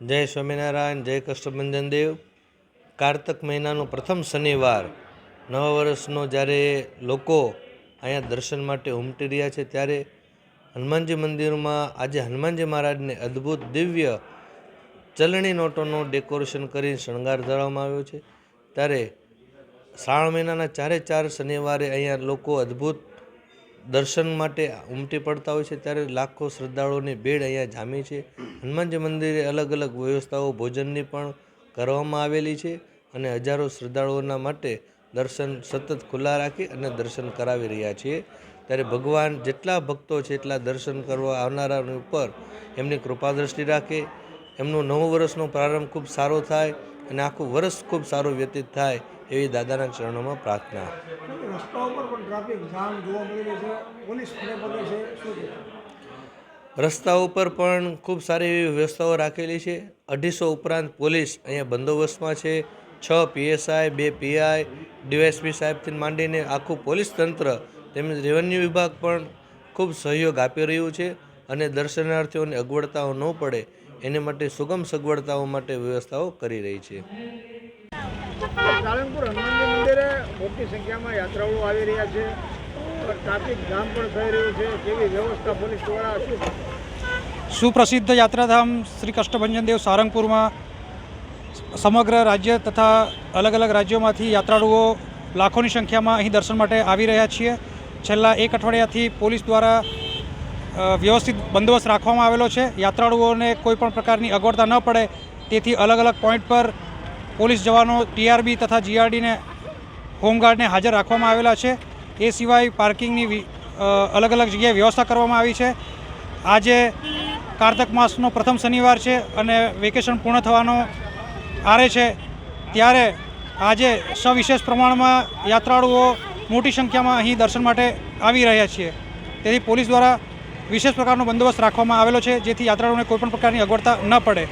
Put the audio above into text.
જય સ્વામિનારાયણ, જય કષ્ટભંજન દેવ. કારતક મહિનાનો પ્રથમ શનિવાર, નવા વર્ષનો જ્યારે લોકો અહીંયા દર્શન માટે ઉમટી રહ્યા છે, ત્યારે હનુમાનજી મંદિરમાં આજે હનુમાનજી મહારાજને અદ્ભુત દિવ્ય ચલણી નોટોનો ડેકોરેશન કરી શણગાર ધરવામાં આવ્યો છે. ત્યારે શ્રાવણ મહિનાના ચારે ચાર શનિવારે અહીંયા લોકો અદ્ભુત દર્શન માટે ઉમટી પડતા હોય છે, ત્યારે લાખો શ્રદ્ધાળુઓની ભીડ અહીંયા જામી છે. હનુમાનજી મંદિરે અલગ અલગ વ્યવસ્થાઓ ભોજનની પણ કરવામાં આવેલી છે અને હજારો શ્રદ્ધાળુઓના માટે દર્શન સતત ખુલ્લા રાખી અને દર્શન કરાવી રહ્યા છીએ ત્યારે ભગવાન જેટલા ભક્તો છે, એટલા દર્શન કરવા આવનારાની ઉપર એમની કૃપા દ્રષ્ટિ રાખે. એમનું નવું વર્ષનો પ્રારંભ ખૂબ સારો થાય અને આખું વર્ષ ખૂબ સારું વ્યતીત થાય એવી દાદાના ચરણોમાં પ્રાર્થના. રસ્તાઓ પર પણ ટ્રાફિક જામ જોવા મળી છે. પોલીસ છે. રસ્તા ઉપર પણ ખૂબ સારી એવી વ્યવસ્થાઓ રાખેલી છે. અઢીસો ઉપરાંત પોલીસ અહીંયા બંદોબસ્તમાં છે. છ પીએસઆઈ બે પીઆઈ ડીવાયસપી સાહેબથી માંડીને આખું પોલીસ તંત્ર તેમજ રેવન્યુ વિભાગ પણ ખૂબ સહયોગ આપી રહ્યું છે અને દર્શનાર્થીઓને અગવડતાઓ ન પડે એને માટે સુગમ સગવડતાઓ માટે વ્યવસ્થાઓ કરી રહી છે. સાળંગપુર હનુમાનજી મંદિરે મોટી સંખ્યામાં યાત્રાળુઓ આવી રહ્યા છે. ટ્રાફિક જામ પણ થઈ રહ્યું છે. કેવી વ્યવસ્થા પોલીસ દ્વારા શું? સુપ્રસિદ્ધ યાત્રાધામ શ્રી કષ્ટભંજન દેવ સારંગપુરમાં સમગ્ર રાજ્ય તથા અલગ અલગ રાજ્યોમાંથી યાત્રાળુઓ લાખોની સંખ્યામાં અહીં દર્શન માટે આવી રહ્યા છીએ. છેલ્લા એક અઠવાડિયાથી પોલીસ દ્વારા વ્યવસ્થિત બંદોબસ્ત રાખવામાં આવેલો છે. યાત્રાળુઓને કોઈ પણ પ્રકારની અગવડતા ન પડે. તેથી અલગ અલગ પોઈન્ટ પર પોલીસ જવાનો, ટીઆરબી તથા જીઆરડીને હોમગાર્ડને હાજર રાખવામાં આવેલા છે. એ સિવાય પાર્કિંગની અલગ અલગ જગ્યાએ વ્યવસ્થા કરવામાં આવી છે. આજે કારતક માસનો પ્રથમ શનિવાર છે અને વેકેશન પૂર્ણ થવાનો આરે છે. ત્યારે આજે સવિશેષ પ્રમાણમાં યાત્રાળુઓ મોટી સંખ્યામાં અહીં દર્શન માટે આવી રહ્યા છીએ. તેથી પોલીસ દ્વારા વિશેષ પ્રકારનો બંદોબસ્ત રાખવામાં આવેલો છે જેથી યાત્રાળુઓને કોઈપણ પ્રકારની અગવડતા ન પડે.